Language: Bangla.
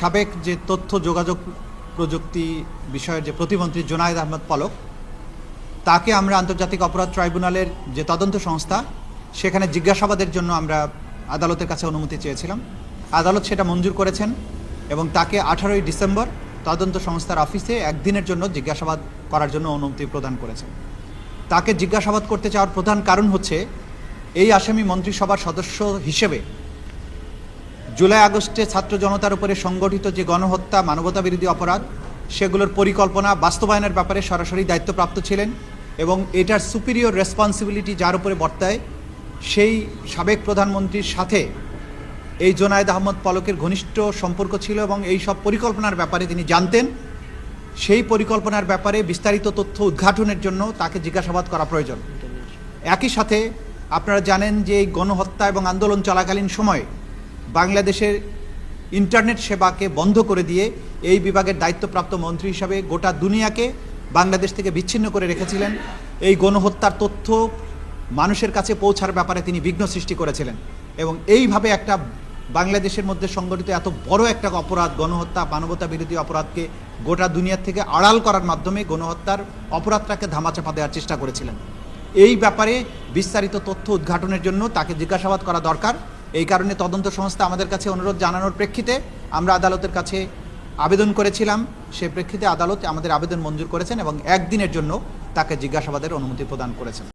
সাবেক যে তথ্য যোগাযোগ প্রযুক্তি বিষয়ের যে প্রতিমন্ত্রী জোনায়দ আহমদ পলক, তাকে আমরা আন্তর্জাতিক অপরাধ ট্রাইব্যুনালের যে তদন্ত সংস্থা, সেখানে জিজ্ঞাসাবাদের জন্য আমরা আদালতের কাছে অনুমতি চেয়েছিলাম। আদালত সেটা মঞ্জুর করেছেন এবং তাকে আঠারোই ডিসেম্বর তদন্ত সংস্থার অফিসে একদিনের জন্য জিজ্ঞাসাবাদ করার জন্য অনুমতি প্রদান করেছেন। তাকে জিজ্ঞাসাবাদ করতে চাওয়ার প্রধান কারণ হচ্ছে, এই আসামি মন্ত্রিসভার সদস্য হিসেবে জুলাই আগস্টে ছাত্র জনতার উপরে সংগঠিত যে গণহত্যা মানবতা বিরোধী অপরাধ, সেগুলোর পরিকল্পনা বাস্তবায়নের ব্যাপারে সরাসরি দায়িত্বপ্রাপ্ত ছিলেন এবং এটার সুপিরিয়র রেসপন্সিবিলিটি যার উপরে বর্তায়, সেই সাবেক প্রধানমন্ত্রীর সাথে এই জোনায়েদ আহমদ পলকের ঘনিষ্ঠ সম্পর্ক ছিল এবং এই সব পরিকল্পনার ব্যাপারে তিনি জানতেন। সেই পরিকল্পনার ব্যাপারে বিস্তারিত তথ্য উদ্ঘাটনের জন্য তাকে জিজ্ঞাসাবাদ করা প্রয়োজন। একই সাথে আপনারা জানেন যে এই গণহত্যা এবং আন্দোলন চলাকালীন সময়ে বাংলাদেশের ইন্টারনেট সেবাকে বন্ধ করে দিয়ে এই বিভাগের দায়িত্বপ্রাপ্ত মন্ত্রী হিসাবে গোটা দুনিয়াকে বাংলাদেশ থেকে বিচ্ছিন্ন করে রেখেছিলেন। এই গণহত্যার তথ্য মানুষের কাছে পৌঁছার ব্যাপারে তিনি বিঘ্ন সৃষ্টি করেছিলেন এবং এইভাবে একটা বাংলাদেশের মধ্যে সংগঠিত এত বড় একটা অপরাধ, গণহত্যা, মানবতা বিরোধী অপরাধকে গোটা দুনিয়ার থেকে আড়াল করার মাধ্যমে গণহত্যার অপরাধটাকে ধামাচাপা দেওয়ার চেষ্টা করেছিলেন। এই ব্যাপারে বিস্তারিত তথ্য উদ্ঘাটনের জন্য তাকে জিজ্ঞাসাবাদ করা দরকার। এই কারণে তদন্ত সংস্থা আমাদের কাছে অনুরোধ জানানোর প্রেক্ষিতে আমরা আদালতের কাছে আবেদন করেছিলাম। সে প্রেক্ষিতে আদালত আমাদের আবেদন মঞ্জুর করেছেন এবং একদিনের জন্য তাকে জিজ্ঞাসাবাদের অনুমতি প্রদান করেছেন।